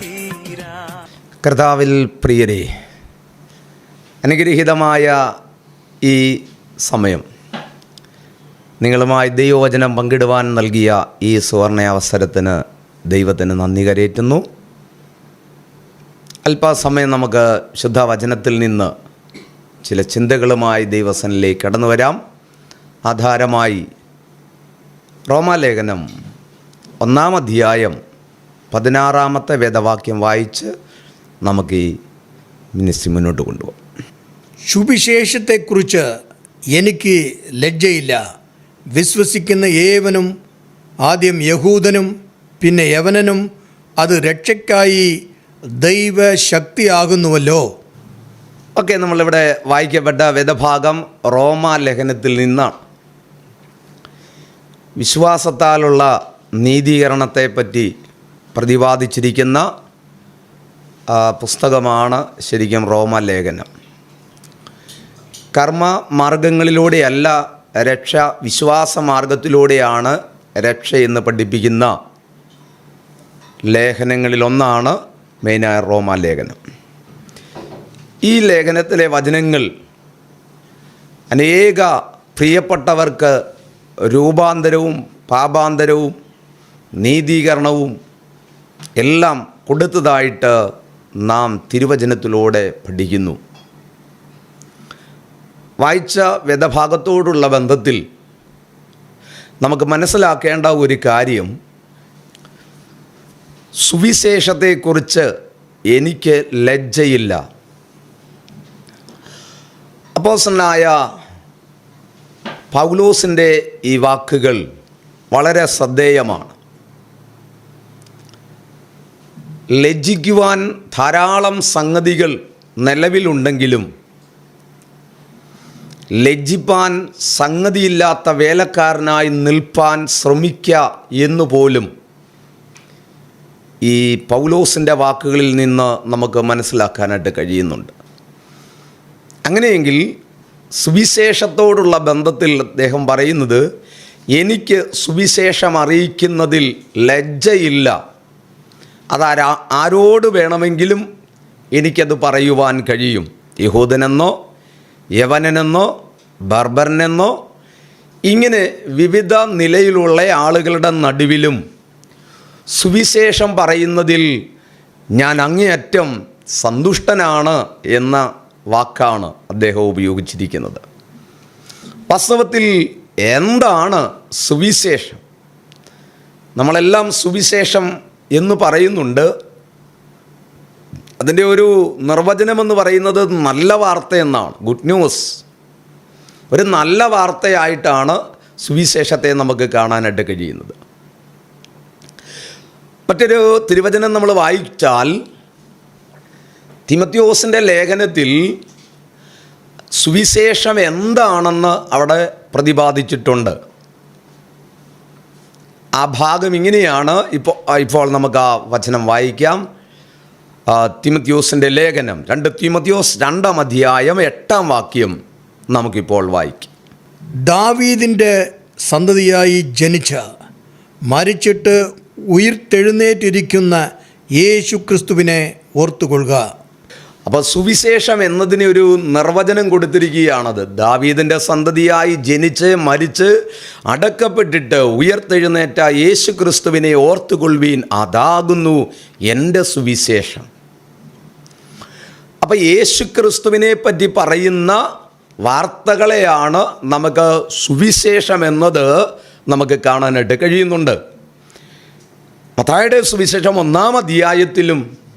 തീരാ കർത്താവിൽ പ്രിയരെ അനുഗ്രഹീതമായ ഈ സമയം നിങ്ങളുമായി ദൈവവചനം പങ്കിടുവാൻ നൽകിയ ഈ സുവർണ അവസരത്തിന് ദൈവത്തിന് നന്ദി കരയേറ്റുന്നു. അല്പസമയം നമുക്ക് ശുദ്ധവചനത്തിൽ നിന്ന് ചില ചിന്തകളുമായി ദൈവസനിലേക്ക് കടന്നു വരാം ആധാരമായി റോമാലേഖനം ഒന്നാം അധ്യായം പതിനാറാമത്തെ വേദവാക്യം വായിച്ച് നമുക്ക് ഈ മിനിസ്ട്രി മുന്നോട്ട് കൊണ്ടുപോകാം. സുവിശേഷത്തെക്കുറിച്ച് എനിക്ക് ലജ്ജയില്ല. വിശ്വസിക്കുന്ന ഏവനും ആദ്യം യഹൂദനും പിന്നെ യവനനും അത് രക്ഷയ്ക്കായി ദൈവശക്തിയാകുന്നുവല്ലോ. ഓക്കെ നമ്മളിവിടെ വായിക്കപ്പെട്ട വേദഭാഗം റോമാ ലേഖനത്തിൽ നിന്നാണ്. വിശ്വാസത്താലുള്ള നീതീകരണത്തെപ്പറ്റി പ്രതിപാദിച്ചിരിക്കുന്ന പുസ്തകമാണ് ശരിക്കും റോമ ലേഖനം കർമ്മ മാർഗങ്ങളിലൂടെയല്ല രക്ഷ വിശ്വാസ മാർഗത്തിലൂടെയാണ് രക്ഷ എന്ന് പഠിപ്പിക്കുന്ന ലേഖനങ്ങളിലൊന്നാണ് മെയിനായ റോമ ലേഖനം ഈ ലേഖനത്തിലെ വചനങ്ങൾ അനേക പ്രിയപ്പെട്ടവർക്ക് രൂപാന്തരവും പാപാന്തരവും നീതീകരണവും എല്ലാം കൊടുത്തതായിട്ട് നാം തിരുവചനത്തിലൂടെ പഠിക്കുന്നു. വായിച്ച വേദഭാഗത്തോടുള്ള ബന്ധത്തിൽ നമുക്ക് മനസ്സിലാക്കേണ്ട ഒരു കാര്യം സുവിശേഷത്തെക്കുറിച്ച് എനിക്ക് ലജ്ജയില്ല. അപ്പോസനായ പൗലോസിന്റെ ഈ വാക്കുകൾ വളരെ ശ്രദ്ധേയമാണ്. ലജ്ജിക്കുവാൻ ധാരാളം സംഗതികൾ നിലവിലുണ്ടെങ്കിലും ലജ്ജിപ്പാൻ സംഗതിയില്ലാത്ത വേലക്കാരനായി നിൽപ്പാൻ ശ്രമിക്കുക എന്നുപോലും ഈ പൗലോസിന്റെ വാക്കുകളിൽ നിന്ന് നമുക്ക് മനസ്സിലാക്കാനായിട്ട് കഴിയുന്നുണ്ട്. അങ്ങനെയെങ്കിൽ സുവിശേഷത്തോടുള്ള ബന്ധത്തിൽ അദ്ദേഹം പറയുന്നത് എനിക്ക് സുവിശേഷം അറിയിക്കുന്നതിൽ ലജ്ജയില്ല. അതാരാ ആരോട് വേണമെങ്കിലും എനിക്കത് പറയുവാൻ കഴിയും. യഹൂദനെന്നോ യവനനെന്നോ ബർബറിനെന്നോ ഇങ്ങനെ വിവിധ നിലയിലുള്ള ആളുകളുടെ നടുവിലും സുവിശേഷം പറയുന്നതിൽ ഞാൻ അങ്ങേയറ്റം സന്തുഷ്ടനാണ് എന്ന വാക്കാണ് അദ്ദേഹം ഉപയോഗിച്ചിരിക്കുന്നത്. വാസ്തവത്തിൽ എന്താണ് സുവിശേഷം? നമ്മളെല്ലാം സുവിശേഷം എന്ന് പറയുന്നുണ്ട്. അതിന്റെ ഒരു നിർവചനമെന്ന് പറയുന്നത് നല്ല വാർത്ത എന്നാണ്. ഗുഡ് ന്യൂസ് ഒരു നല്ല വാർത്തയായിട്ടാണ് സുവിശേഷത്തെ നമുക്ക് കാണാനായിട്ട് കഴിയുന്നത്. മറ്റൊരു തിരുവചനം നമ്മൾ വായിച്ചാൽ തിമത്യോസിന്റെ ലേഖനത്തിൽ സുവിശേഷം എന്താണെന്ന് അവിടെ പ്രതിപാദിച്ചിട്ടുണ്ട്. ആ ഭാഗം ഇങ്ങനെയാണ്. ഇപ്പോൾ ഇപ്പോൾ നമുക്ക് ആ വചനം വായിക്കാം. തിമത്യോസിന്റെ ലേഖനം. രണ്ട് തിമത്യോസ് രണ്ടാം അധ്യായം എട്ടാം വാക്യം നമുക്കിപ്പോൾ വായിക്കാം. ദാവീദിന്റെ സന്തതിയായി ജനിച്ച മരിച്ചിട്ട് ഉയർത്തെഴുന്നേറ്റിരിക്കുന്ന യേശു ക്രിസ്തുവിനെ ഓർത്തുകൊള്ളുക. അപ്പോൾ സുവിശേഷം എന്നതിന് ഒരു നിർവചനം കൊടുത്തിരിക്കുകയാണത്. ദാവീദിന്റെ സന്തതിയായി ജനിച്ച് മരിച്ച് അടക്കപ്പെട്ടിട്ട് ഉയർത്തെഴുന്നേറ്റ യേശു ക്രിസ്തുവിനെ ഓർത്തുകൊള്ളുവീൻ അതാകുന്നു എന്റെ സുവിശേഷം. അപ്പോൾ യേശു ക്രിസ്തുവിനെ പറ്റി പറയുന്ന വാർത്തകളെയാണ് നമുക്ക് സുവിശേഷം എന്നത് നമുക്ക് കാണാനായിട്ട് കഴിയുന്നുണ്ട്. മത്തായുടെ സുവിശേഷം ഒന്നാം അധ്യായത്തിലും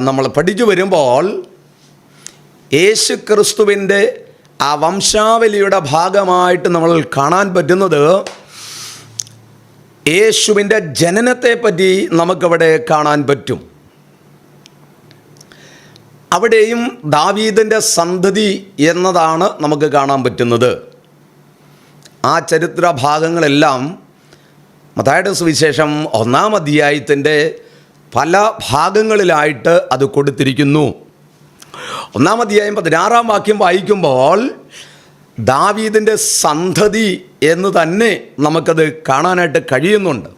നമ്മൾ പഠിച്ചു വരുമ്പോൾ യേശു ക്രിസ്തുവിന്റെ ആ വംശാവലിയുടെ ഭാഗമായിട്ട് നമ്മൾ കാണാൻ പറ്റുന്നത് യേശുവിന്റെ ജനനത്തെപ്പറ്റി നമുക്കവിടെ കാണാൻ പറ്റും. അവിടെയും ദാവീദിന്റെ സന്തതി എന്നതാണ് നമുക്ക് കാണാൻ പറ്റുന്നത്. ആ ചരിത്ര ഭാഗങ്ങളെല്ലാം മതായുടെ സുവിശേഷം ഒന്നാം അധ്യായത്തിന്റെ പല ഭാഗങ്ങളിലായിട്ട് അത് കൊടുത്തിരിക്കുന്നു. ഒന്നാം പതിനാറാം വാക്യം വായിക്കുമ്പോൾ ദാവീദിന്റെ സന്തതി എന്ന് തന്നെ നമുക്കത് കാണാനായിട്ട് കഴിയുന്നുണ്ട്.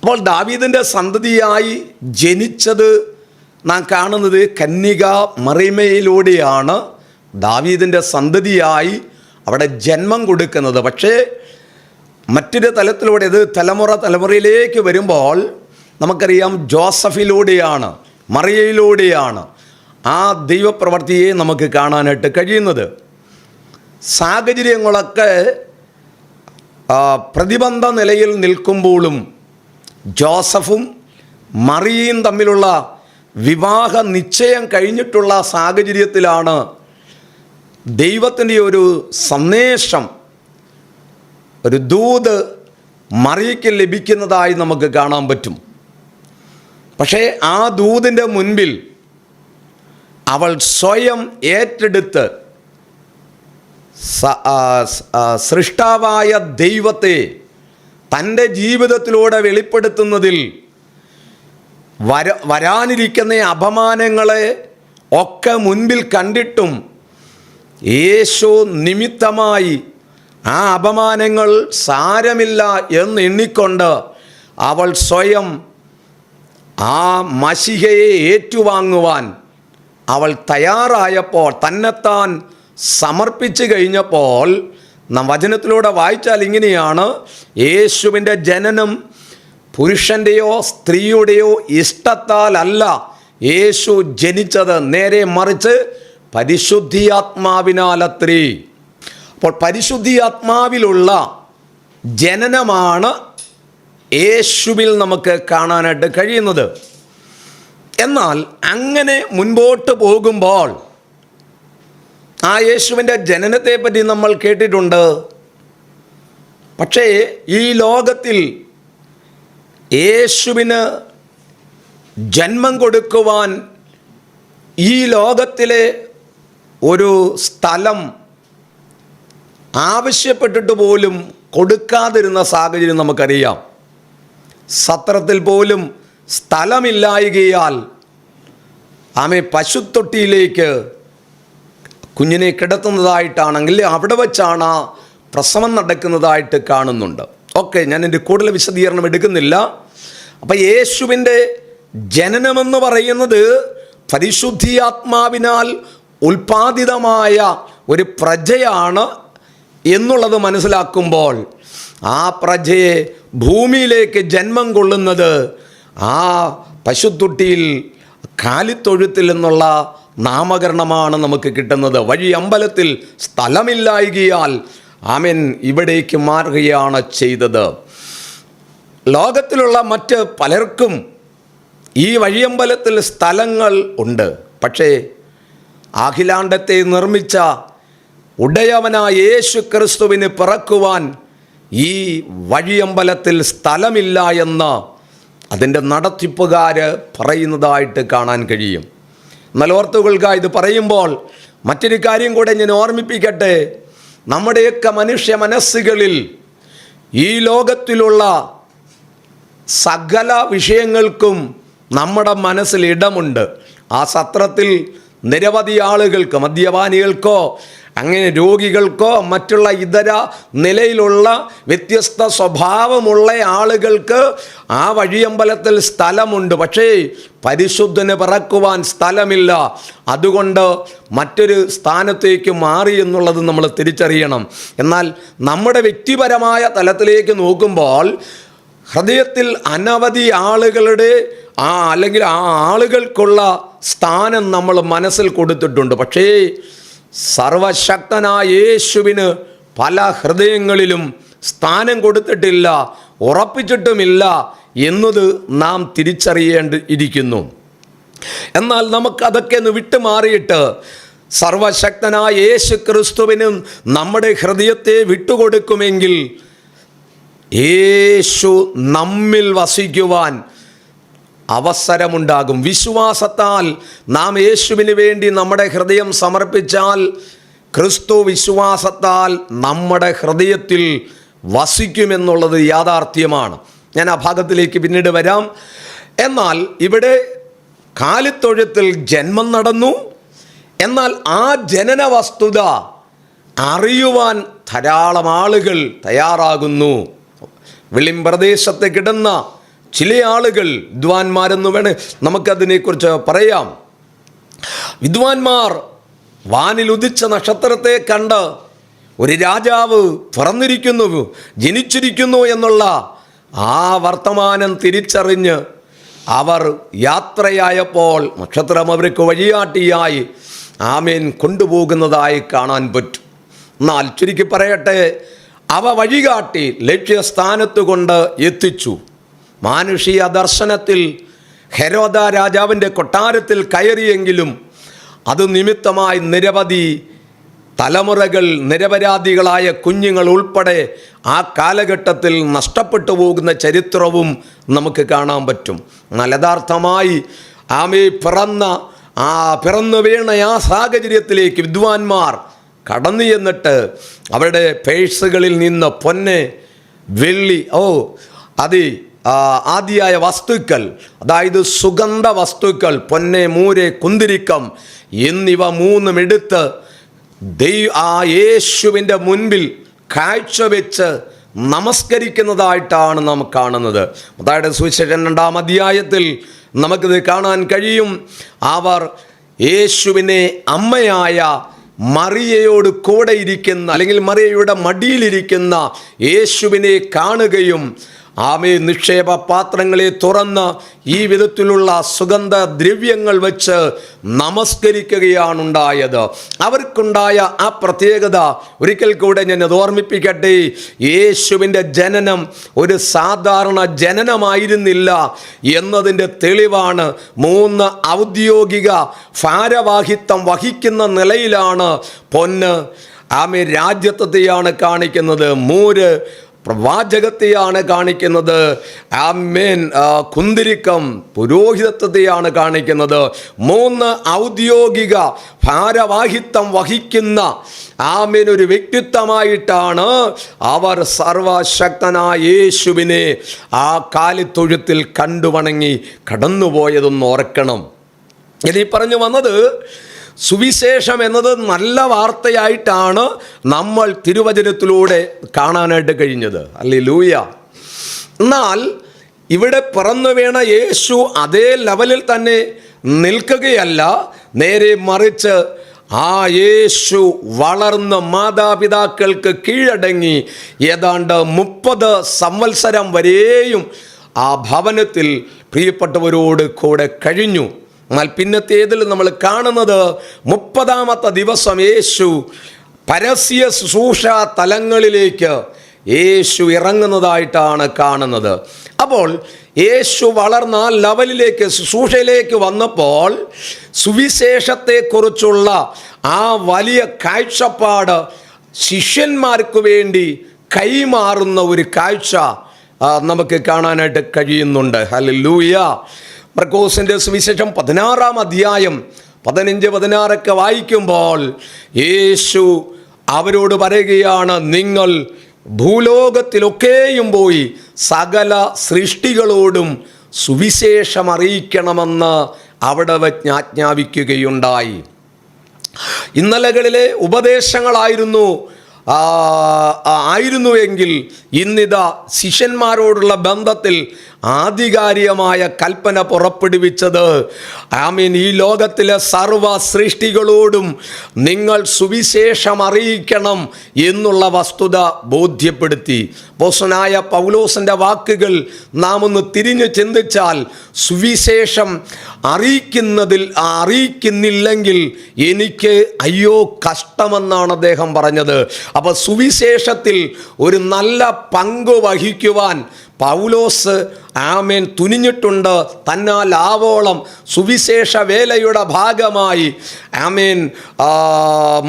അപ്പോൾ ദാവീദിന്റെ സന്തതിയായി ജനിച്ചത് നാം കാണുന്നത് കന്യക മറിമയിലൂടെയാണ് ദാവീദിന്റെ സന്തതിയായി അവിടെ ജന്മം കൊടുക്കുന്നത്. പക്ഷേ മറ്റൊരു തലത്തിലൂടെ ഇത് തലമുറ തലമുറയിലേക്ക് വരുമ്പോൾ നമുക്കറിയാം ജോസഫിലൂടെയാണ് മറിയയിലൂടെയാണ് ആ ദൈവപ്രവർത്തിയെ നമുക്ക് കാണാനായിട്ട് കഴിയുന്നത്. സാഹചര്യങ്ങളൊക്കെ പ്രതിബന്ധ നിലയിൽ നിൽക്കുമ്പോഴും ജോസഫും മറിയയും തമ്മിലുള്ള വിവാഹ നിശ്ചയം കഴിഞ്ഞിട്ടുള്ള സാഹചര്യത്തിലാണ് ദൈവത്തിന്റെ ഒരു സന്ദേശം ഒരു ദൂത് മറിയയ്ക്ക് ലഭിക്കുന്നതായി നമുക്ക് കാണാൻ പറ്റും. പക്ഷേ ആ ദൂതിന്റെ മുൻപിൽ അവൾ സ്വയം ഏറ്റെടുത്ത് സൃഷ്ടാവായ ദൈവത്തെ തന്റെ ജീവിതത്തിലൂടെ വെളിപ്പെടുത്തുന്നതിൽ വര വരാനിരിക്കുന്ന അപമാനങ്ങളെ ഒക്കെ മുൻപിൽ കണ്ടിട്ടും യേശു നിമിത്തമായി ആ അപമാനങ്ങൾ സാരമില്ല എന്ന് എണ്ണിക്കൊണ്ട് അവൾ സ്വയം ആ മഷികയെ ഏറ്റുവാങ്ങുവാൻ അവൾ തയ്യാറായപ്പോൾ തന്നെത്താൻ സമർപ്പിച്ചു കഴിഞ്ഞപ്പോൾ നാം വചനത്തിലൂടെ വായിച്ചാൽ ഇങ്ങനെയാണ് യേശുവിന്റെ ജനനം പുരുഷന്റെയോ സ്ത്രീയുടെയോ ഇഷ്ടത്താലല്ല യേശു ജനിച്ചത്. നേരെ മറിച്ച് പരിശുദ്ധിയാത്മാവിനാലത്രീ. അപ്പോൾ പരിശുദ്ധിയാത്മാവിലുള്ള ജനനമാണ് യേശുവിൽ നമുക്ക് കാണാനായിട്ട് കഴിയുന്നത്. എന്നാൽ അങ്ങനെ മുൻപോട്ട് പോകുമ്പോൾ ആ യേശുവിന്റെ ജനനത്തെ പറ്റി നമ്മൾ കേട്ടിട്ടുണ്ട്. പക്ഷേ ഈ ലോകത്തിൽ യേശുവിന് ജന്മം കൊടുക്കുവാൻ ഈ ലോകത്തിലെ ഒരു സ്ഥലം ആവശ്യപ്പെട്ടിട്ട് പോലും കൊടുക്കാതിരുന്ന സാഹചര്യം നമുക്കറിയാം. സത്രത്തിൽ പോലും സ്ഥലമില്ലായികയാൽ ആമെ പശുത്തൊട്ടിയിലേക്ക് കുഞ്ഞിനെ കിടത്തുന്നതായിട്ടാണെങ്കിൽ അവിടെ വച്ചാണ് പ്രസവം നടക്കുന്നതായിട്ട് കാണുന്നുണ്ട്. ഓക്കെ ഞാൻ എന്റെ കൂടുതൽ വിശദീകരണം എടുക്കുന്നില്ല. അപ്പം യേശുവിന്റെ ജനനമെന്ന് പറയുന്നത് പരിശുദ്ധിയാത്മാവിനാൽ ഉൽപാദിതമായ ഒരു പ്രജയാണ് എന്നുള്ളത് മനസ്സിലാക്കുമ്പോൾ ആ പ്രജയെ ഭൂമിയിലേക്ക് ജന്മം കൊള്ളുന്നത് ആ പശുത്തൊട്ടിയിൽ കാലിത്തൊഴുത്തിൽ എന്നുള്ള നാമകരണമാണ് നമുക്ക് കിട്ടുന്നത്. വഴി അമ്പലത്തിൽ സ്ഥലമില്ലായികയാൽ ആമൻ ഇവിടേക്ക് മാറുകയാണ് ചെയ്തത്. ലോകത്തിലുള്ള മറ്റ് പലർക്കും ഈ വഴിയമ്പലത്തിൽ സ്ഥലങ്ങൾ ഉണ്ട്. പക്ഷേ അഖിലാണ്ടത്തെ നിർമ്മിച്ച ഉടയവനായ യേശു ക്രിസ്തുവിന് പിറക്കുവാൻ ഈ വഴിയമ്പലത്തിൽ സ്ഥലമില്ല എന്ന് അതിന്റെ നടത്തിപ്പുകാർ പറയുന്നതായിട്ട് കാണാൻ കഴിയും. എന്നാൽ ഇത് പറയുമ്പോൾ മറ്റൊരു കാര്യം കൂടെ ഞാൻ ഓർമ്മിപ്പിക്കട്ടെ. നമ്മുടെയൊക്കെ മനുഷ്യ മനസ്സുകളിൽ ഈ ലോകത്തിലുള്ള സകല വിഷയങ്ങൾക്കും നമ്മുടെ മനസ്സിൽ ഇടമുണ്ട്. ആ സത്രത്തിൽ നിരവധി ആളുകൾക്ക് മദ്യപാനികൾക്കോ അങ്ങനെ രോഗികൾക്കോ മറ്റുള്ള ഇതര നിലയിലുള്ള വ്യത്യസ്ത സ്വഭാവമുള്ള ആളുകൾക്ക് ആ വഴിയമ്പലത്തിൽ സ്ഥലമുണ്ട്. പക്ഷേ പരിശുദ്ധന് പിറക്കുവാൻ സ്ഥലമില്ല. അതുകൊണ്ട് മറ്റൊരു സ്ഥാനത്തേക്ക് മാറി എന്നുള്ളത് നമ്മൾ തിരിച്ചറിയണം. എന്നാൽ നമ്മുടെ വ്യക്തിപരമായ തലത്തിലേക്ക് നോക്കുമ്പോൾ ഹൃദയത്തിൽ അനവധി ആളുകളുടെ ആ അല്ലെങ്കിൽ ആ ആളുകൾക്കുള്ള സ്ഥാനം നമ്മൾ മനസ്സിൽ കൊടുത്തിട്ടുണ്ട്. പക്ഷേ സർവശക്തനായ യേശുവിന് പല ഹൃദയങ്ങളിലും സ്ഥാനം കൊടുത്തിട്ടില്ല ഉറപ്പിച്ചിട്ടുമില്ല എന്നത് നാം തിരിച്ചറിയേണ്ടി ഇരിക്കുന്നു എന്നാൽ നമുക്കതൊക്കെ ഒന്ന് വിട്ടുമാറിയിട്ട് സർവശക്തനായ യേശു ക്രിസ്തുവിനും നമ്മുടെ ഹൃദയത്തെ വിട്ടുകൊടുക്കുമെങ്കിൽ യേശു നമ്മിൽ വസിക്കുവാൻ അവസരമുണ്ടാകും. വിശ്വാസത്താൽ നാം യേശുവിന് വേണ്ടി നമ്മുടെ ഹൃദയം സമർപ്പിച്ചാൽ ക്രിസ്തു വിശ്വാസത്താൽ നമ്മുടെ ഹൃദയത്തിൽ വസിക്കുമെന്നുള്ളത് യാഥാർത്ഥ്യമാണ്. ഞാൻ ആ ഭാഗത്തിലേക്ക് പിന്നീട് വരാം. എന്നാൽ ഇവിടെ കാലിത്തൊഴുത്തിൽ ജന്മം നടന്നു. എന്നാൽ ആ ജനന വസ്തുത അറിയുവാൻ ധാരാളം ആളുകൾ തയ്യാറാകുന്നു. വെളിമ്പ്രദേശത്ത് കിടന്ന ചില ആളുകൾ വിദ്വാൻമാരെന്ന് വേണേ നമുക്കതിനെക്കുറിച്ച് പറയാം. വിദ്വാൻമാർ വാനിൽ ഉദിച്ച നക്ഷത്രത്തെ കണ്ട് ഒരു രാജാവ് പിറന്നിരിക്കുന്നു ജനിച്ചിരിക്കുന്നു എന്നുള്ള ആ വർത്തമാനം തിരിച്ചറിഞ്ഞ് അവർ യാത്രയായപ്പോൾ നക്ഷത്രം അവർക്ക് വഴിയാട്ടിയായി ആമേൻ കൊണ്ടുപോകുന്നതായി കാണാൻ പറ്റും. എന്നാൽ ചുരുക്കി പറയട്ടെ അവ വഴികാട്ടി ലക്ഷ്യസ്ഥാനത്ത് കൊണ്ട് എത്തിച്ചു. മാനുഷിക ദർശനത്തിൽ ഹെരോദ രാജാവിന്റെ കൊട്ടാരത്തിൽ കയറിയെങ്കിലും അത് നിമിത്തമായി നിരവധി തലമുറകൾ നിരപരാധികളായ കുഞ്ഞുങ്ങൾ ഉൾപ്പെടെ ആ കാലഘട്ടത്തിൽ നഷ്ടപ്പെട്ടു പോകുന്ന ചരിത്രവും നമുക്ക് കാണാൻ പറ്റും. എന്നാൽ യഥാർത്ഥമായി ആമേ പിറന്ന ആ പിറന്നു വീണ ആ സാഹചര്യത്തിലേക്ക് വിദ്വാൻമാർ കടന്നു ചെന്നിട്ട് അവരുടെ പേഴ്സുകളിൽ നിന്ന് പൊന്നെ വെള്ളി ഓ അത് ആദിയായ വസ്തുക്കൾ അതായത് സുഗന്ധ വസ്തുക്കൾ പൊന്നെ മൂരെ കുന്തിരിക്കം എന്നിവ മൂന്നും എടുത്ത് ദൈവ ആ യേശുവിന്റെ മുൻപിൽ കാഴ്ചവെച്ച് നമസ്കരിക്കുന്നതായിട്ടാണ് നാം കാണുന്നത്. അതായത് സുവിശേഷൻ രണ്ടാം അധ്യായത്തിൽ നമുക്കിത് കാണാൻ കഴിയും. അവർ യേശുവിനെ അമ്മയായ മറിയയോട് കൂടെ ഇരിക്കുന്ന അല്ലെങ്കിൽ മറിയയുടെ മടിയിലിരിക്കുന്ന യേശുവിനെ കാണുകയും ആമേ നിക്ഷേപ പാത്രങ്ങളെ തുറന്ന് ഈ വിധത്തിലുള്ള സുഗന്ധ ദ്രവ്യങ്ങൾ വെച്ച് നമസ്കരിക്കുകയാണുണ്ടായത്. അവർക്കുണ്ടായ ആ പ്രത്യേകത ഒരിക്കൽ കൂടെ ഞാൻ അത് ഓർമ്മിപ്പിക്കട്ടെ. യേശുവിന്റെ ജനനം ഒരു സാധാരണ ജനനമായിരുന്നില്ല എന്നതിന്റെ തെളിവാണ് മൂന്ന് ഔദ്യോഗിക ഭാരവാഹിത്വം വഹിക്കുന്ന നിലയിലാണ് പൊന്ന് ആമേ രാജ്യത്വത്തെയാണ് കാണിക്കുന്നത്. മൂര് പ്രവാചകത്തെയാണ് കാണിക്കുന്നത്. ആമേൻ. കുന്തിരിക്കം പുരോഹിതത്വത്തെയാണ് കാണിക്കുന്നത്. മൂന്ന് ഔദ്യോഗിക ഭാരവാഹിത്വം വഹിക്കുന്ന ആമേൻ ഒരു വ്യക്തിത്വമായിട്ടാണ് അവർ സർവശക്തനായ യേശുവിനെ ആ കാലിത്തൊഴുത്തിൽ കണ്ടുവണങ്ങി കടന്നുപോയതെന്ന് ഓർക്കണം. ഇനി പറഞ്ഞു വന്നത് സുവിശേഷം എന്നത് നല്ല വാർത്തയായിട്ടാണ് നമ്മൾ തിരുവചനത്തിലൂടെ കാണാനായിട്ട് കഴിഞ്ഞത്. അല്ലേ ലൂയ എന്നാൽ ഇവിടെ പിറന്നു വീണ യേശു അതേ ലെവലിൽ തന്നെ നിൽക്കുകയല്ല നേരെ മറിച്ച് ആ യേശു വളർന്ന മാതാപിതാക്കൾക്ക് കീഴടങ്ങി. ഏതാണ്ട് മുപ്പത് സംവത്സരം വരെയും ആ ഭവനത്തിൽ പ്രിയപ്പെട്ടവരോട് കൂടെ കഴിഞ്ഞു. എന്നാൽ പിന്നത്തേതിൽ നമ്മൾ കാണുന്നത് മുപ്പതാമത്തെ ദിവസം യേശു പരസ്യ ശുശ്രൂഷ തലങ്ങളിലേക്ക് യേശു ഇറങ്ങുന്നതായിട്ടാണ് കാണുന്നത്. അപ്പോൾ യേശു വളർന്ന ലെവലിലേക്ക് ശുശ്രൂഷയിലേക്ക് വന്നപ്പോൾ സുവിശേഷത്തെക്കുറിച്ചുള്ള ആ വലിയ കാഴ്ചപ്പാട് ശിഷ്യന്മാർക്ക് വേണ്ടി കൈമാറുന്ന ഒരു കാഴ്ച നമുക്ക് കാണാനായിട്ട് കഴിയുന്നുണ്ട്. ഹല്ലേലൂയ. മർക്കോസിന്റെ സുവിശേഷം പതിനാറാം അധ്യായം പതിനഞ്ച് പതിനാറൊക്കെ വായിക്കുമ്പോൾ യേശു അവരോട് പറയുകയാണ് നിങ്ങൾ ഭൂലോകത്തിലൊക്കെയും പോയി സകല സൃഷ്ടികളോടും സുവിശേഷം അറിയിക്കണമെന്ന് അവിടെ വച്ച് ആജ്ഞാപിക്കുകയുണ്ടായി. ഇന്നലകളിലെ ഉപദേശങ്ങളായിരുന്നു. ആയിരുന്നുവെങ്കിൽ ഇന്നിതാ ശിഷ്യന്മാരോടുള്ള ബന്ധത്തിൽ ആധികാരികമായ കൽപ്പന പുറപ്പെടുവിച്ചത്. ആമീൻ. ഈ ലോകത്തിലെ സർവ സൃഷ്ടികളോടും നിങ്ങൾ സുവിശേഷം അറിയിക്കണം എന്നുള്ള വസ്തുത ബോധ്യപ്പെടുത്തി. പോസനായ പൗലോസിന്റെ വാക്കുകൾ നാം ഒന്ന് തിരിഞ്ഞു ചിന്തിച്ചാൽ സുവിശേഷം അറിയിക്കുന്നതിൽ അറിയിക്കുന്നില്ലെങ്കിൽ എനിക്ക് അയ്യോ കഷ്ടമെന്നാണ് അദ്ദേഹം പറഞ്ഞത്. അപ്പോൾ സുവിശേഷത്തിൽ ഒരു നല്ല പങ്ക് വഹിക്കുവാൻ പൗലോസ് ആമേൻ തുനിഞ്ഞിട്ടുണ്ട് തന്നാൽ ആവോളം സുവിശേഷ വേലയുടെ ഭാഗമായി. ആമേൻ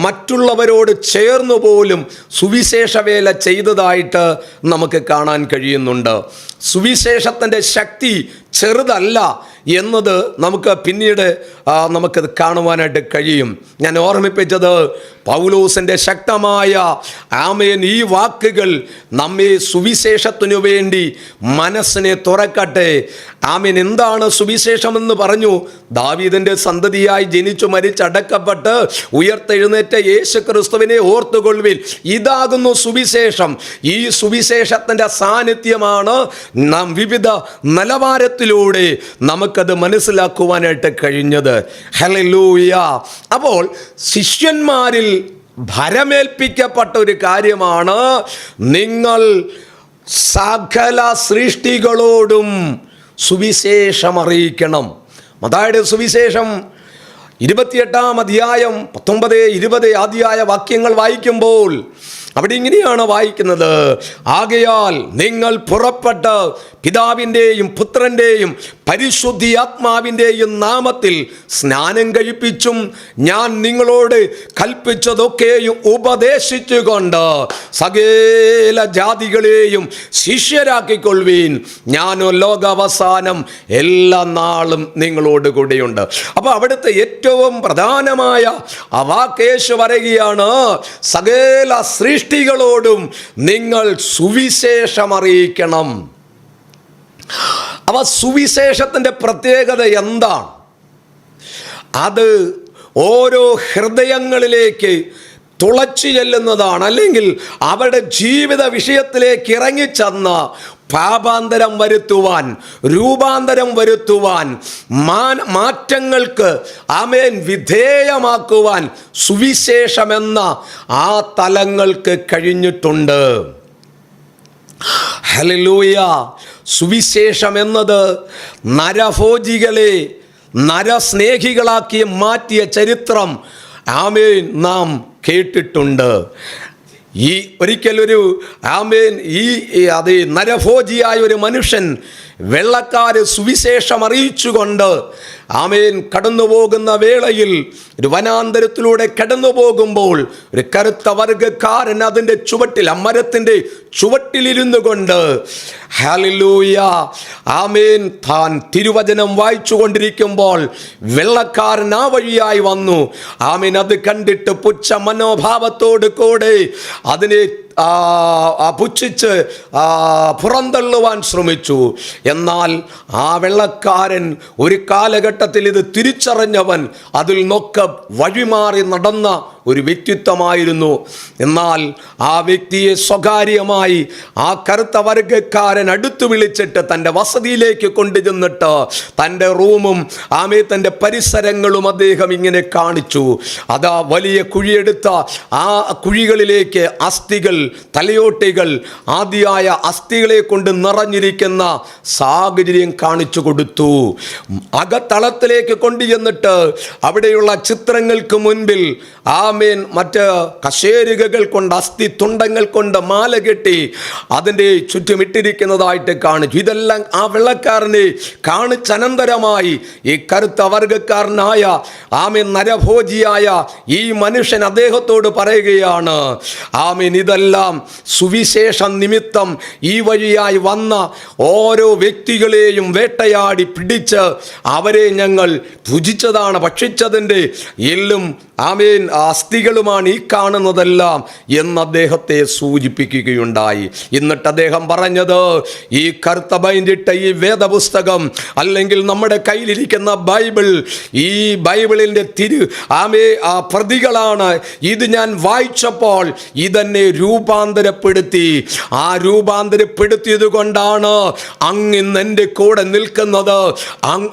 മറ്റുള്ളവരോട് ചേർന്നു പോലും സുവിശേഷ വേല ചെയ്തതായിട്ട് നമുക്ക് കാണാൻ കഴിയുന്നുണ്ട്. സുവിശേഷത്തിന്റെ ശക്തി ചെറുതല്ല എന്നത് നമുക്ക് പിന്നീട് നമുക്കത് കാണുവാനായിട്ട് കഴിയും. ഞാൻ ഓർമ്മിപ്പിച്ചത് പൗലോസിന്റെ ശക്തമായ ആമേൻ ഈ വാക്കുകൾ നമ്മെ സുവിശേഷത്തിനു വേണ്ടി മനസ്സിനെ തുറക്കട്ടെ. ആമേൻ എന്താണ് സുവിശേഷമെന്ന് പറഞ്ഞു? ദാവീദിന്റെ സന്തതിയായി ജനിച്ചു മരിച്ചടക്കപ്പെട്ട് ഉയർത്തെഴുന്നേറ്റ യേശു ക്രിസ്തുവിനെ ഓർത്തുകൊള്ളുവിൽ ഇതാകുന്നു സുവിശേഷം. ഈ സുവിശേഷത്തിന്റെ സാന്നിധ്യമാണ് നാം വിവിധ നിലവാരത്തിലൂടെ നമുക്കത് മനസ്സിലാക്കുവാനായിട്ട് കഴിഞ്ഞത്. ഹലലൂയ അപ്പോൾ ശിഷ്യന്മാരിൽ ഭരമേൽപ്പിക്കപ്പെട്ട ഒരു കാര്യമാണ്. നിങ്ങൾ സകല സൃഷ്ടികളോടും സുവിശേഷം അറിയിക്കണം. അതായത് സുവിശേഷം ഇരുപത്തിയെട്ടാം അധ്യായം പത്തൊമ്പത് ഇരുപത് ആദ്യായ വാക്യങ്ങൾ വായിക്കുമ്പോൾ അവിടെ ഇങ്ങനെയാണ് വായിക്കുന്നത്. ആകയാൽ നിങ്ങൾ പുറപ്പെട്ട് പിതാവിന്റെയും പുത്രന്റെയും പരിശുദ്ധി ആത്മാവിന്റെയും നാമത്തിൽ സ്നാനം കഴിപ്പിച്ചും ഞാൻ നിങ്ങളോട് കൽപ്പിച്ചതൊക്കെയും ഉപദേശിച്ചുകൊണ്ട് സകല ജാതികളെയും ശിഷ്യരാക്കിക്കൊള്ളുവീൻ. ഞാനോ ലോകാവസാനം എല്ലാ നാളും നിങ്ങളോട് കൂടെയുണ്ട്. അപ്പോൾ അവിടുത്തെ ഏറ്റവും പ്രധാനമായ ആ വാക്കേശ് പറയുകയാണ് സകല സൃഷ്ടികളോടും നിങ്ങൾ സുവിശേഷം അറിയിക്കണം അവ സുവിശേഷത്തിന്റെ പ്രത്യേകത എന്താണ്? അത് ഓരോ ഹൃദയങ്ങളിലേക്ക് തുളച്ചു ചെല്ലുന്നതാണ്. അല്ലെങ്കിൽ അവരുടെ ജീവിത വിഷയത്തിലേക്ക് ഇറങ്ങിച്ചെന്ന് പാപാന്തരം വരുത്തുവാൻ രൂപാന്തരം വരുത്തുവാൻ മാൻ മാറ്റങ്ങൾക്ക് ആമേൻ വിധേയമാക്കുവാൻ സുവിശേഷമെന്ന ആ തലങ്ങൾക്ക് കഴിഞ്ഞിട്ടുണ്ട്. ഹലലൂയ സുവിശേഷം എന്നത് നരഭോജികളെ നരസ്നേഹികളാക്കി മാറ്റിയ ചരിത്രം ആമേൻ നാം കേട്ടിട്ടുണ്ട്. ഈ ഒരിക്കലൊരു ആമേൻ ഈ അതേ നരഭോജിയായ ഒരു മനുഷ്യൻ വെള്ളക്കാര് സുവിശേഷം അറിയിച്ചുകൊണ്ട് ആമേൻ കടന്നു പോകുന്ന വേളയിൽ ഒരു വനാന്തരത്തിലൂടെ കടന്നു പോകുമ്പോൾ ഒരു കറുത്ത വർഗക്കാരൻ അതിന്റെ ചുവട്ടിൽ അമ്മരത്തിന്റെ മരത്തിന്റെ ചുവട്ടിലിരുന്നു കൊണ്ട് ഹാലിലൂയ ആമേൻ താൻ തിരുവചനം വായിച്ചു കൊണ്ടിരിക്കുമ്പോൾ വെള്ളക്കാരൻ ആ വഴിയായി വന്നു. ആമേൻ അത് കണ്ടിട്ട് പുച്ഛ മനോഭാവത്തോട് കൂടെ അതിനെ പുച്ഛിച്ച് പുറന്തള്ളുവാൻ ശ്രമിച്ചു. എന്നാൽ ആ വെള്ളക്കാരൻ ഒരു കാലഘട്ടത്തിൽ ഇത് തിരിച്ചറിഞ്ഞവൻ അതിൽ നൊക്കെ വഴിമാറി നടന്ന ഒരു വ്യക്തിത്വമായിരുന്നു. എന്നാൽ ആ വ്യക്തിയെ സ്വകാര്യമായി ആ കറുത്ത വർഗക്കാരൻ അടുത്തു വിളിച്ചിട്ട് തന്റെ വസതിയിലേക്ക് കൊണ്ടുചെന്നിട്ട് തന്റെ റൂമും ആമേ തന്റെ പരിസരങ്ങളും അദ്ദേഹം ഇങ്ങനെ കാണിച്ചു. അതാ വലിയ കുഴിയെടുത്ത ആ കുഴികളിലേക്ക് അസ്ഥികൾ തലയോട്ടികൾ ആദ്യമായ അസ്ഥികളെ കൊണ്ട് നിറഞ്ഞിരിക്കുന്ന സാഹചര്യം കാണിച്ചു കൊടുത്തു. അകത്തളത്തിലേക്ക് കൊണ്ടുചെന്നിട്ട് അവിടെയുള്ള ചിത്രങ്ങൾക്ക് മുൻപിൽ ആമേൻ. മറ്റ് കശേരികകൾ കൊണ്ട് അസ്ഥി തുണ്ടങ്ങൾ കൊണ്ട് മാല കെട്ടി അതിന്റെ ചുറ്റുമിട്ടിരിക്കുന്നതായിട്ട് കാണിച്ചു. ഇതെല്ലാം ആ വെള്ളക്കാരനെ കാണിച്ചനന്തരമായി ഈ കറുത്ത വർഗക്കാരനായ ആമീൻ നരഭോജിയായ ഈ മനുഷ്യൻ അദ്ദേഹത്തോട് പറയുകയാണ് ആമീൻ ഇതെല്ലാം സുവിശേഷ നിമിത്തം ഈ വഴിയായി വന്ന ഓരോ വ്യക്തികളെയും വേട്ടയാടി പിടിച്ച് അവരെ ഞങ്ങൾ ഭുജിച്ചതാണ് ഭക്ഷിച്ചതിന്റെ എല്ലും ആമേൻ. അസ്ഥികളുമാണ് ഈ കാണുന്നതെല്ലാം എന്ന് അദ്ദേഹത്തെ സൂചിപ്പിക്കുകയുണ്ടായി. എന്നിട്ട് അദ്ദേഹം പറഞ്ഞത് ഈ കറുത്ത ബൈൻഡിട്ട ഈ വേദപുസ്തകം അല്ലെങ്കിൽ നമ്മുടെ കയ്യിലിരിക്കുന്ന ബൈബിൾ ഈ ബൈബിളിന്റെ തിരു ആമേ ആ പ്രതികളാണ്. ഇത് ഞാൻ വായിച്ചപ്പോൾ ഇതെന്നെ രൂപാന്തരപ്പെടുത്തി. ആ രൂപാന്തരപ്പെടുത്തിയത് കൊണ്ടാണ് അങ്ങ് ഇന്ന് എന്റെ കൂടെ നിൽക്കുന്നത്.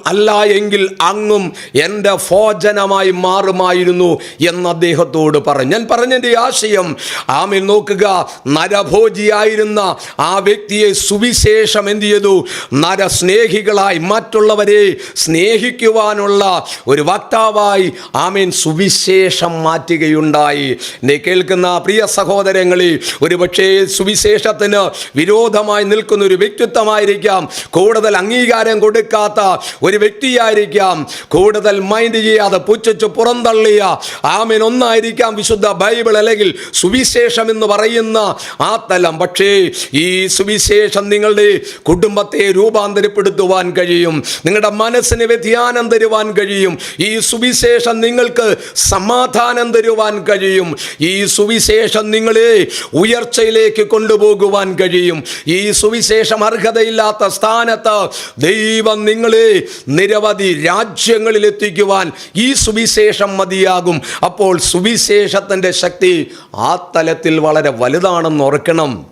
അല്ല എങ്കിൽ അങ്ങും എന്റെ ഭോജനമായി മാറുമായിരുന്നു. എന്ന് അദ്ദേഹത്തോട് പറഞ്ഞു. ഞാൻ പറഞ്ഞതിന്റെ ആശയം ആമിൽ നോക്കുക നരഭോജിയായിരുന്ന ആ വ്യക്തിയെ സുവിശേഷം എന്ത് ചെയ്തു? നരസ്നേഹികളായി മറ്റുള്ളവരെ സ്നേഹിക്കുവാനുള്ള ഒരു വക്താവായി ആമീൻ സുവിശേഷം മാറ്റുകയുണ്ടായി. നീ കേൾക്കുന്ന പ്രിയ സഹോദരങ്ങളിൽ ഒരുപക്ഷേ സുവിശേഷത്തിന് വിരോധമായി നിൽക്കുന്ന ഒരു വ്യക്തിത്വമായിരിക്കാം. കൂടുതൽ അംഗീകാരം കൊടുക്കാത്ത ഒരു വ്യക്തിയായിരിക്കാം. കൂടുതൽ മൈൻഡ് ചെയ്യാതെ പുച്ഛിച്ച് പുറന്തള്ളിയ ആമീൻ. ഒന്നായിരിക്കാം വിശുദ്ധ ബൈബിൾ അല്ലെങ്കിൽ സുവിശേഷം എന്ന് പറയുന്ന ആ തലം. പക്ഷേ ഈ സുവിശേഷം നിങ്ങളുടെ കുടുംബത്തെ രൂപാന്തരപ്പെടുത്തുവാൻ കഴിയും. നിങ്ങളുടെ മനസ്സിന് വ്യതിയാനം തരുവാൻ കഴിയും. ഈ സുവിശേഷം നിങ്ങൾക്ക് സമാധാനം തരുവാൻ കഴിയും. ഈ സുവിശേഷം നിങ്ങളെ ഉയർച്ചയിലേക്ക് കൊണ്ടുപോകുവാൻ കഴിയും. ഈ സുവിശേഷം അർഹതയില്ലാത്ത സ്ഥാനത്ത് ദൈവം നിങ്ങളെ നിരവധി രാജ്യങ്ങളിൽ എത്തിക്കുവാൻ ഈ സുവിശേഷം മതിയാകും അപ്പോൾ സുവിശേഷത്തിന്റെ ശക്തി ആ തലത്തിൽ വളരെ വലുതാണെന്ന് ഓർക്കണം.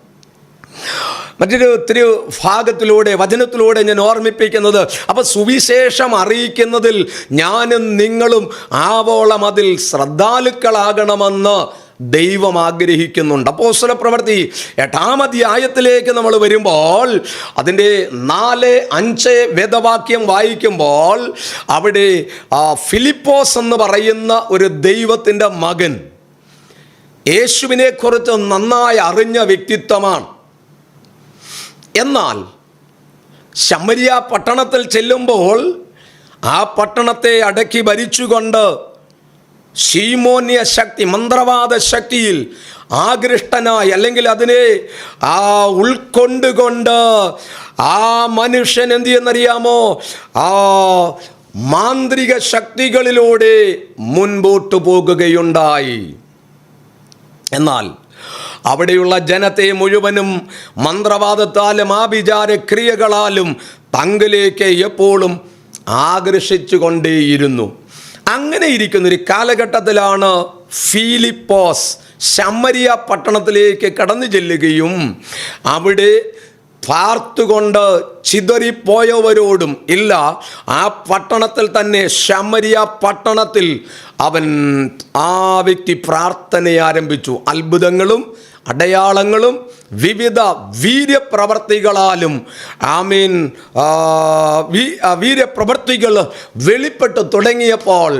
മറ്റൊരു ഒത്തിരി ഭാഗത്തിലൂടെ വചനത്തിലൂടെ ഞാൻ ഓർമ്മിപ്പിക്കുന്നത് അപ്പോൾ സുവിശേഷം അറിയിക്കുന്നതിൽ ഞാനും നിങ്ങളും ആവോളം അതിൽ ശ്രദ്ധാലുക്കളാകണമെന്ന് ദൈവം ആഗ്രഹിക്കുന്നുണ്ട്. അപ്പോസ്തല പ്രവൃത്തി എട്ടാം അധ്യായത്തിലേക്ക് നമ്മൾ വരുമ്പോൾ അതിന്റെ നാല് അഞ്ച് വേദവാക്യം വായിക്കുമ്പോൾ അവിടെ ഫിലിപ്പോസ് എന്ന് പറയുന്ന ഒരു ദൈവത്തിന്റെ മകൻ യേശുവിനെക്കുറിച്ച് നന്നായി അറിഞ്ഞ വ്യക്തിത്വമാണ്. എന്നാൽ ശമരിയ പട്ടണത്തിൽ ചെല്ലുമ്പോൾ ആ പട്ടണത്തെ അടക്കി ഭരിച്ചുകൊണ്ട് ശീമോന്യ ശക്തി മന്ത്രവാദ ശക്തിയിൽ ആകൃഷ്ടനായി അല്ലെങ്കിൽ അതിനെ ആ ഉൾക്കൊണ്ടുകൊണ്ട് ആ മനുഷ്യൻ എന്ത് ചെയ്യുന്നറിയാമോ ആ മാന്ത്രിക ശക്തികളിലൂടെ മുൻപോട്ട് പോകുകയുണ്ടായി. എന്നാൽ അവിടെയുള്ള ജനത്തെ മുഴുവനും മന്ത്രവാദത്താലും ആഭിചാര ക്രിയകളാലും തങ്കിലേക്ക് എപ്പോഴും ആകർഷിച്ചു കൊണ്ടേയിരുന്നു അങ്ങനെ ഇരിക്കുന്ന ഒരു കാലഘട്ടത്തിലാണ് ഫിലിപ്പോസ് ശമ്മരിയ പട്ടണത്തിലേക്ക് കടന്നു ചെല്ലുകയും അവിടെ പാർത്തുകൊണ്ട് ചിതറിപ്പോയവരോടും ഇല്ല. ആ പട്ടണത്തിൽ തന്നെ ശമരിയ പട്ടണത്തിൽ അവൻ ആ വ്യക്തി പ്രാർത്ഥന ആരംഭിച്ചു. അത്ഭുതങ്ങളും അടയാളങ്ങളും വിവിധ വീര്യപ്രവർത്തികളാലും ആമീൻ വീര്യപ്രവർത്തികൾ വെളിപ്പെട്ട് തുടങ്ങിയപ്പോൾ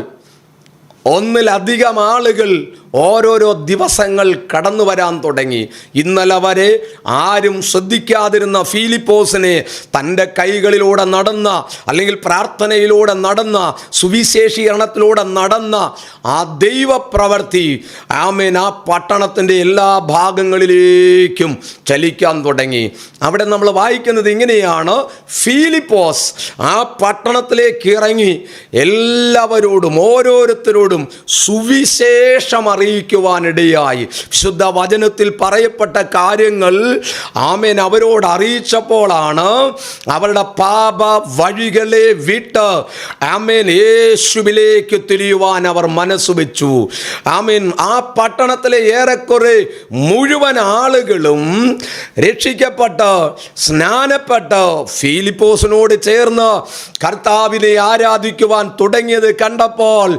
ഒന്നിലധികം ആളുകൾ ഓരോരോ ദിവസങ്ങൾ കടന്നു വരാൻ തുടങ്ങി. ഇന്നലെ വരെ ആരും ശ്രദ്ധിക്കാതിരുന്ന ഫീലിപ്പോസിനെ തന്റെ കൈകളിലൂടെ നടന്ന അല്ലെങ്കിൽ പ്രാർത്ഥനയിലൂടെ നടന്ന സുവിശേഷീകരണത്തിലൂടെ നടന്ന ആ ദൈവപ്രവർത്തി ആമേൻ. ആ പട്ടണത്തിന്റെ എല്ലാ ഭാഗങ്ങളിലേക്കും ചലിക്കാൻ തുടങ്ങി. അവിടെ നമ്മൾ വായിക്കുന്നത് ഇങ്ങനെയാണ്. ഫീലിപ്പോസ് ആ പട്ടണത്തിലേക്ക് ഇറങ്ങി. എല്ലാവരോടും ഓരോരുത്തരോടും സുവിശേഷം അറിയിക്കുവാനിടയായി. വിശുദ്ധ വചനത്തിൽ പറയപ്പെട്ട കാര്യങ്ങൾ ആമേൻ അവരോട് അറിയിച്ചപ്പോഴാണ് അവരുടെ പാപ വഴികളെ വിട്ട് ആമേൻ യേശുവിലേക്ക് തിരിയുവാൻ അവർ മനസ്സ് വെച്ചു. ആമേൻ ആ പട്ടണത്തിലെ ഏറെക്കുറെ മുഴുവൻ ആളുകളും രക്ഷിക്കപ്പെട്ട് സ്നാനപ്പെട്ട് ഫിലിപ്പോസിനോട് ചേർന്ന് കർത്താവിനെ ആരാധിക്കുവാൻ തുടങ്ങിയത് കണ്ടപ്പോൾ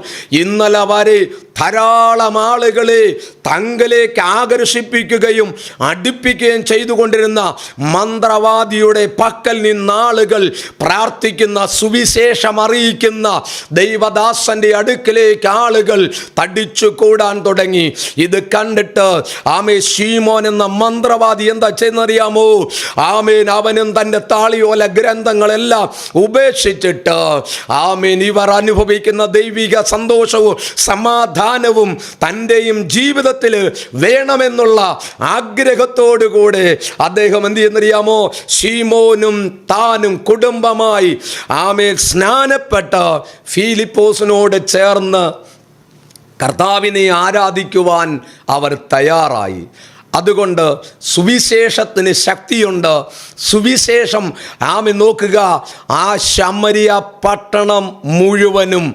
ഇന്നലെ വരെ ധാരാളം ആളുകളെ തങ്കലേക്ക് ആകർഷിപ്പിക്കുകയും അടുപ്പിക്കുകയും ചെയ്തുകൊണ്ടിരുന്ന മന്ത്രവാദിയുടെ പക്കൽ നിന്നാളുകൾ പ്രാർത്ഥിക്കുന്ന സുവിശേഷം അറിയിക്കുന്ന ദൈവദാസന്റെ അടുക്കിലേക്ക് ആളുകൾ തടിച്ചു കൂടാൻ തുടങ്ങി. ഇത് കണ്ടിട്ട് ആമേ ശീമോൻ എന്ന മന്ത്രവാദി എന്താ ചെയ്യുന്നറിയാമോ? ആമേൻ അവനും തന്റെ താളിയോല ഗ്രന്ഥങ്ങളെല്ലാം ഉപേക്ഷിച്ചിട്ട് ആമേൻ ഇവർ അനുഭവിക്കുന്ന ദൈവിക സന്തോഷവും സമാധാനവും തന്റെയും ജീവിതത്തിൽ വേണമെന്നുള്ള ആഗ്രഹത്തോടുകൂടെ അദ്ദേഹം എന്ത് ചെയ്യുന്നറിയാമോ ഷീമോനും താനും കുടുംബമായി ആമേൽ സ്നാനപ്പെട്ട ഫീലിപ്പോസിനോട് ചേർന്ന് കർത്താവിനെ ആരാധിക്കുവാൻ അവർ തയ്യാറായി. അതുകൊണ്ട് സുവിശേഷത്തിന് ശക്തിയുണ്ട്. സുവിശേഷം ആമി നോക്കുക. ആ ശമരിയ പട്ടണം മുഴുവനും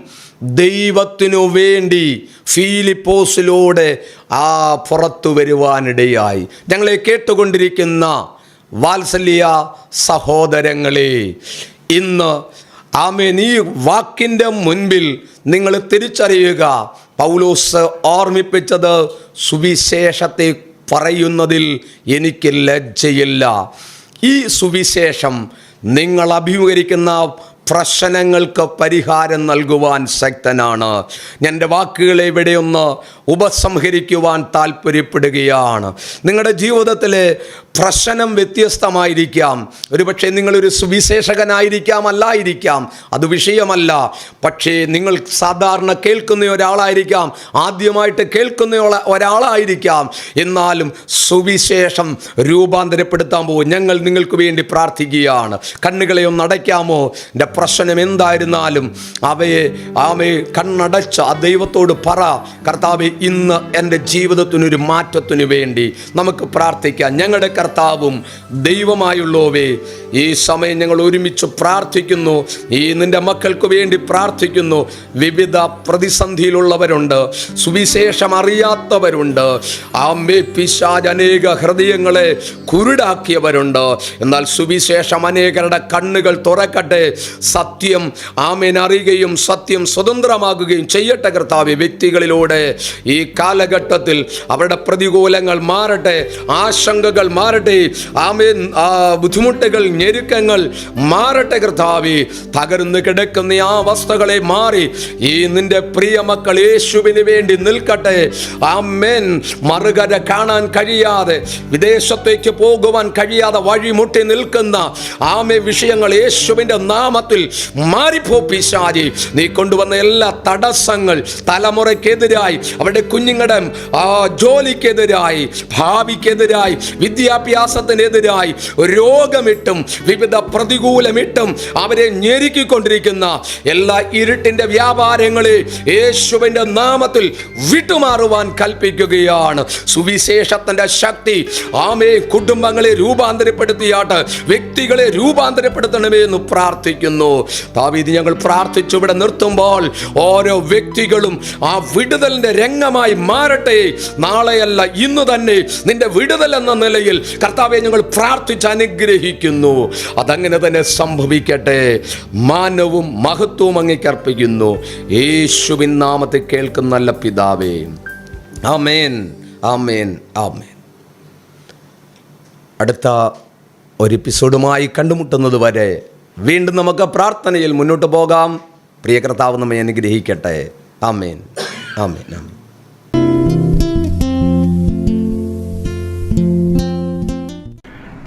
ദൈവത്തിനു വേണ്ടി ഫീലിപ്പോസിലൂടെ ആ പുറത്തു വരുവാനിടയായി. ഞങ്ങളെ കേട്ടുകൊണ്ടിരിക്കുന്ന വാത്സല്യ സഹോദരങ്ങളെ ഇന്ന് ആമേൻ ഈ വാക്കിന്റെ മുൻപിൽ നിങ്ങൾ തിരിച്ചറിയുക. പൗലോസ് ഓർമ്മിപ്പിച്ചത് സുവിശേഷത്തെ പറയുന്നതിൽ എനിക്ക് ലജ്ജയില്ല. ഈ സുവിശേഷം നിങ്ങൾ അഭിമുഖീകരിക്കുന്ന പ്രശ്നങ്ങൾക്ക് പരിഹാരം നൽകുവാൻ ശക്തനാണ്. എന്റെ വാക്കുകളെ ഇവിടെ ഒന്ന് ഉപസംഹരിക്കുവാൻ താല്പര്യപ്പെടുകയാണ് നിങ്ങളുടെ ജീവിതത്തിലെ പ്രശ്നം വ്യത്യസ്തമായിരിക്കാം. ഒരുപക്ഷെ നിങ്ങളൊരു സുവിശേഷകനായിരിക്കാം അല്ലായിരിക്കാം അത് വിഷയമല്ല. പക്ഷേ നിങ്ങൾ സാധാരണ കേൾക്കുന്ന ഒരാളായിരിക്കാം. ആദ്യമായിട്ട് കേൾക്കുന്ന ഒരാളായിരിക്കാം. എന്നാലും സുവിശേഷം രൂപാന്തരപ്പെടുത്താൻ പോകും. ഞങ്ങൾ നിങ്ങൾക്ക് വേണ്ടി പ്രാർത്ഥിക്കുകയാണ്. കണ്ണുകളെ ഒന്ന് അടയ്ക്കാമോ? എന്റെ പ്രശ്നം എന്തായിരുന്നാലും അവയെ ആമയെ കണ്ണടച്ച് ആ ദൈവത്തോട് പറ. കർത്താവ് ഇന്ന് എന്റെ ജീവിതത്തിനൊരു മാറ്റത്തിനു വേണ്ടി നമുക്ക് പ്രാർത്ഥിക്കാം. ഞങ്ങളുടെ കർത്താവും ദൈവമായുള്ളവേ ഈ സമയം ഞങ്ങൾ ഒരുമിച്ച് പ്രാർത്ഥിക്കുന്നു. ഈ നിന്റെ മക്കൾക്ക് വേണ്ടി പ്രാർത്ഥിക്കുന്നു. വിവിധ പ്രതിസന്ധിയിലുള്ളവരുണ്ട് സുവിശേഷം അറിയാത്തവരുണ്ട്. ആമേ പിശാജ് അനേക ഹൃദയങ്ങളെ കുരുടാക്കിയവരുണ്ട്. എന്നാൽ സുവിശേഷം അനേകരുടെ കണ്ണുകൾ തുറക്കട്ടെ. സത്യം ആമേൻ അറിയുകയും സത്യം സ്വതന്ത്രമാകുകയും ചെയ്യട്ടെ കർത്താവ്. വ്യക്തികളിലൂടെ ഈ കാലഘട്ടത്തിൽ അവരുടെ പ്രതികൂലങ്ങൾ മാറട്ടെ ആശങ്കകൾ മാറട്ടെ. ആമേൻ. ആ ബുദ്ധിമുട്ടുകൾ ഞെരുക്കങ്ങൾ മാറട്ടെ കർത്താവേ. തകർന്നു കിടക്കുന്ന ആ അവസ്ഥകളെ മാറി. ഈ നിന്റെ പ്രിയ മക്കൾ യേശുവിന് വേണ്ടി നിൽക്കട്ടെ. ആമേൻ. മറുകര കാണാൻ കഴിയാതെ വിദേശത്തേക്ക് പോകുവാൻ കഴിയാതെ വഴിമുട്ടി നിൽക്കുന്ന ആമേ വിഷയങ്ങൾ യേശുവിന്റെ നാമത്തിൽ മാറിപ്പോ പിശാരി നീ കൊണ്ടുവന്ന എല്ലാ തടസ്സങ്ങൾ തലമുറയ്ക്കെതിരായി അവരുടെ കുഞ്ഞുങ്ങളുടെ ജോലിക്കെതിരായി ഭാവിക്കെതിരായി വിദ്യാഭ്യാസത്തിനെതിരായി രോഗമിട്ടും വിവിധ പ്രതികൂലമിട്ടും അവരെ ഞെരുക്കിക്കൊണ്ടിരിക്കുന്ന എല്ലാ ഇരുട്ടിന്റെ വ്യാപാരങ്ങളെ യേശുവിന്റെ നാമത്തിൽ വിട്ടുമാറുവാൻ കൽപ്പിക്കുകയാണ്. സുവിശേഷത്തിന്റെ ശക്തി ആമേ കുടുംബങ്ങളെ രൂപാന്തരപ്പെടുത്തിയാട്ട് വ്യക്തികളെ രൂപാന്തരപ്പെടുത്തണമേ എന്ന് പ്രാർത്ഥിക്കുന്നു. താവീതി ഞങ്ങൾ പ്രാർത്ഥിച്ചു ഇവിടെ നിർത്തുമ്പോൾ ഓരോ വ്യക്തികളും ആ വിടുതലിന്റെ രംഗമായി മാറട്ടെ. നാളെയല്ല ഇന്ന് തന്നെ നിന്റെ വിടുതൽ എന്ന നിലയിൽ കർത്താവെ ഞങ്ങൾ പ്രാർത്ഥിച്ച് അനുഗ്രഹിക്കുന്നു. അതങ്ങനെ തന്നെ സംഭവിക്കട്ടെ. മാനവും മഹത്വവും അങ്ങേക്ക് അർപ്പിക്കുന്നു. യേശുവിൻ നാമത്തെ കേൾക്കുന്ന നല്ല പിതാവേ. ആമേൻ. ആമേൻ. ആമേൻ. അടുത്ത ഒരു എപ്പിസോഡുമായി കണ്ടുമുട്ടുന്നത് വരെ വീണ്ടും നമുക്ക് പ്രാർത്ഥനയിൽ മുന്നോട്ട് പോകാം. പ്രിയ കർത്താവ് നമ്മെ അനുഗ്രഹിക്കട്ടെ. ആമേൻ. ആമേൻ. ആമേൻ.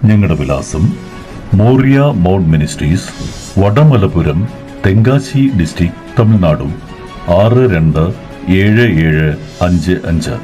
ഞങ്ങളുടെ വിലാസം Moriah mount ministries Vadamalapuram Tenkasi district തമിഴ്നാടും ആറ് രണ്ട് ഏഴ് ഏഴ് അഞ്ച് അഞ്ച്.